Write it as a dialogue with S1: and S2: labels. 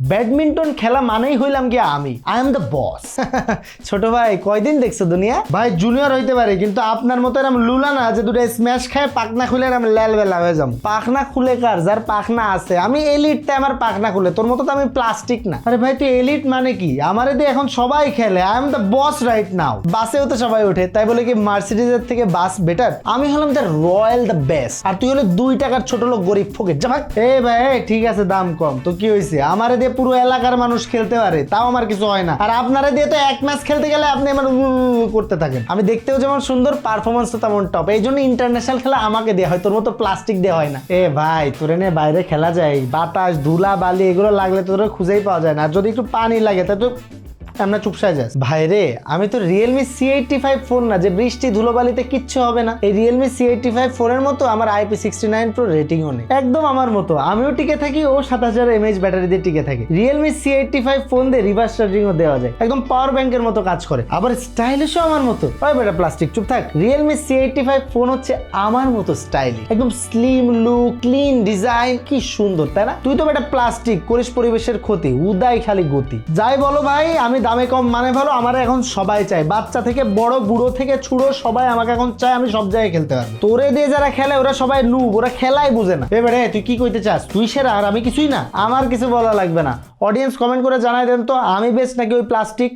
S1: Badminton খেলা মানেই হইলাম কি আমি। আই এম দ্য বস ছোট ভাই, কয়দিন দেখছ দুনিয়া? ভাই জুনিয়র হইতে পারে, কিন্তু আপনার মতো এরম লুলা না যে দুটো স্ম্যাশ খায়, পাখনা খুলে এরম লাল বেলা হয়ে যাম। পাখনা খুলে কার? যার পাখনা আছে। আমি এলিটটা আমার পাখনা খুলে। তোর মতো তো আমি প্লাস্টিক না। আরে ভাই, তুই এলিট মানে কি? আমার দিয়ে এখন সবাই খেলে। I'm the boss right now বাসেও তো সবাই ওঠে। তাই বলে কি মার্সিডিজের থেকে বাস বেটার আমি হলাম দ্য রয়্যাল দ্য বেস্ট আর তুই হলে দুই টাকার ছোট লোক গরিব ফকির। যা ভাগ এ ভাই ঠিক আছে, দাম কম। তো কি হয়েছে আমারে দিয়ে পুরো এলাকার মানুষ খেলতে পারে, তাও আমার কিছু হয় না। আর আপনারা দিয়ে তো এক ম্যাচ খেলতে গেলে আপনি আমার করতে থাকেন। আমি দেখতেও যেমন সুন্দর পারফরমেন্স তো তেমন টপ এই জন্য ইন্টারন্যাশনাল খেলা আমাকে দেওয়া হয়, তোর মতো প্লাস্টিক দেওয়া হয় না। এ ভাই, তোরে নে বাইরে খেলা যায়, বাতাস ধুলা বালি এগুলো লাগলে তোরা খুঁজেই পাওয়া যায় না। আর যদি একটু পানি লাগে তা তো আমরা চুপসায় যাস। ভাই রে, আমি তো Realme C eighty five phone না, যে বৃষ্টি ধুলোবালিতে কিচ্ছু হবে না। এই রিয়েলমি সি এইটটি ফাইভ ফোনের মতো আমার আইপি সিক্সটি নাইন প্রো রেটিংও নেই। একদম আমার মতো। আমিও টিকে থাকি, ও সাত হাজার এমএইচ ব্যাটারি দিয়ে টিকে থাকি। Realme C eighty five phone দিয়ে রিভার্স চার্জিংও দেওয়া যায়। একদম পাওয়ার ব্যাংকের মতো কাজ করে। আবার স্টাইলিশও আমার মতো। ওই বেটা প্লাস্টিক চুপ থাক। Realme C eighty five phone হচ্ছে আমার মতো স্টাইলিশ একদম স্লিম লুক ক্লিন ডিজাইন কি সুন্দর, তাই না? তুই তো বেটা প্লাস্টিক করিস পরিবেশের ক্ষতি উদয় খালি গতি। যাই বলো ভাই, আমি দামে কম মানে ভালো, আমার এখন সবাই চাই বাচ্চা থেকে বড়, বুড়ো থেকে ছুড়ো, সবাই আমাকে এখন চায় আমি সব জায়গায় খেলতে পারব। তোরে দিয়ে যারা খেলে, ওরা সবাই নুব ওরা খেলাই বুঝে না। এবারে তুই কি কইতে চাস? তুই সেরা, আর আমি কিছুই না। আমার কিছু বলা লাগবে না। অডিয়েন্স কমেন্ট করে জানাই দেন তো, আমি বেশ নাকি ওই প্লাস্টিক